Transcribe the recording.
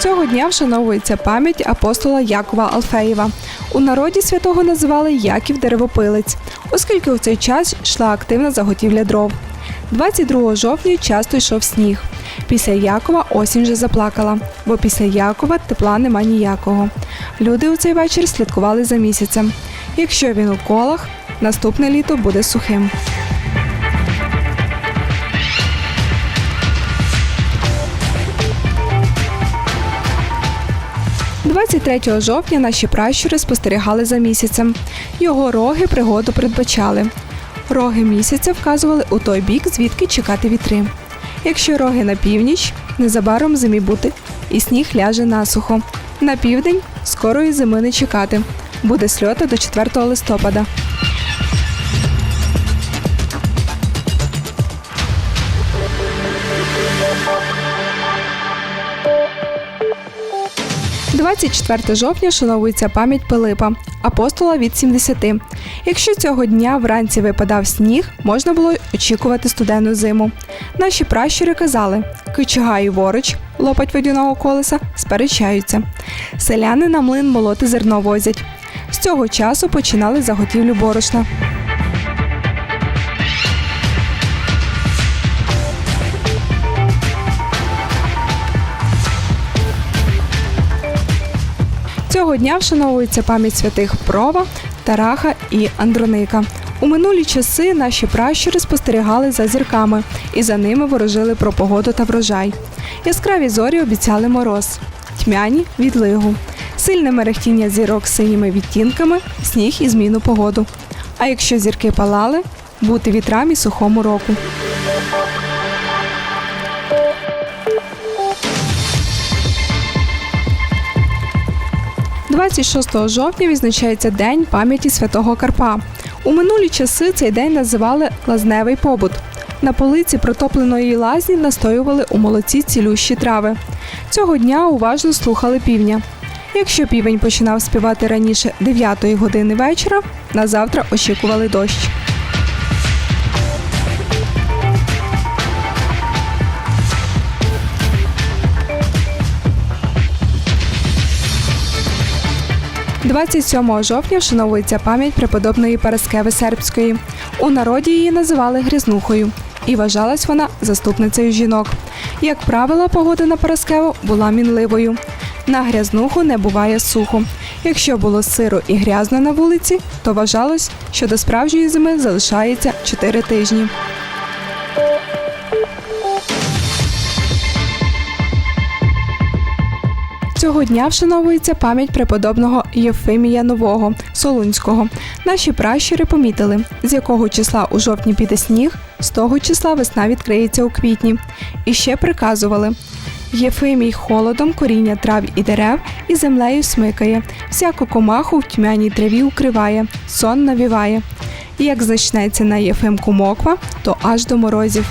Цього дня вшановується пам'ять апостола Якова Алфеєва. У народі святого називали Яків Деревопилець, оскільки у цей час йшла активна заготівля дров. 22 жовтня часто йшов сніг. Після Якова осінь вже заплакала, бо після Якова тепла нема ніякого. Люди у цей вечір слідкували за місяцем. Якщо він у колах, наступне літо буде сухим. 23 жовтня наші пращури спостерігали за місяцем. Його роги пригоду передбачали. Роги місяця вказували у той бік, звідки чекати вітри. Якщо роги на північ, незабаром зимі бути, і сніг ляже насухо. На південь скорої зими не чекати. Буде сльота до 4 листопада. – 24 жовтня шановується пам'ять Пилипа, апостола від 70. Якщо цього дня вранці випадав сніг, можна було очікувати студенну зиму. Наші пращури казали: кичуга і ворич, лопать водяного колеса, сперечаються. Селяни на млин молоти зерно возять. З цього часу починали заготівлю борошна. Цього дня вшановується пам'ять святих Прова, Тараха і Андроника. У минулі часи наші пращури спостерігали за зірками і за ними ворожили про погоду та врожай. Яскраві зорі обіцяли мороз, тьмяні відлигу, сильне мерехтіння зірок з синіми відтінками, сніг і зміну погоду. А якщо зірки палали, бути вітрам і сухому року. – 26 жовтня відзначається День пам'яті святого Карпа. У минулі часи цей день називали лазневий побут. На полиці протопленої лазні настоювали у молоці цілющі трави. Цього дня уважно слухали півня. Якщо півень починав співати раніше 9 години вечора, на завтра очікували дощ. – 27 жовтня вшановується пам'ять преподобної Параскеви Сербської. У народі її називали Грізнухою, і вважалась вона заступницею жінок. Як правило, погода на Параскеву була мінливою. На грязнуху не буває сухо. Якщо було сиро і грязно на вулиці, то вважалось, що до справжньої зими залишається 4 тижні. Цього дня вшановується пам'ять преподобного Євфимія Нового Солунського. Наші пращури помітили, з якого числа у жовтні піде сніг, з того числа весна відкриється у квітні. І ще приказували. Єфимій холодом коріння трав і дерев і землею смикає, всяку комаху в тьмяній траві укриває, сон навіває. І як зачнеться на Єфимку моква, то аж до морозів.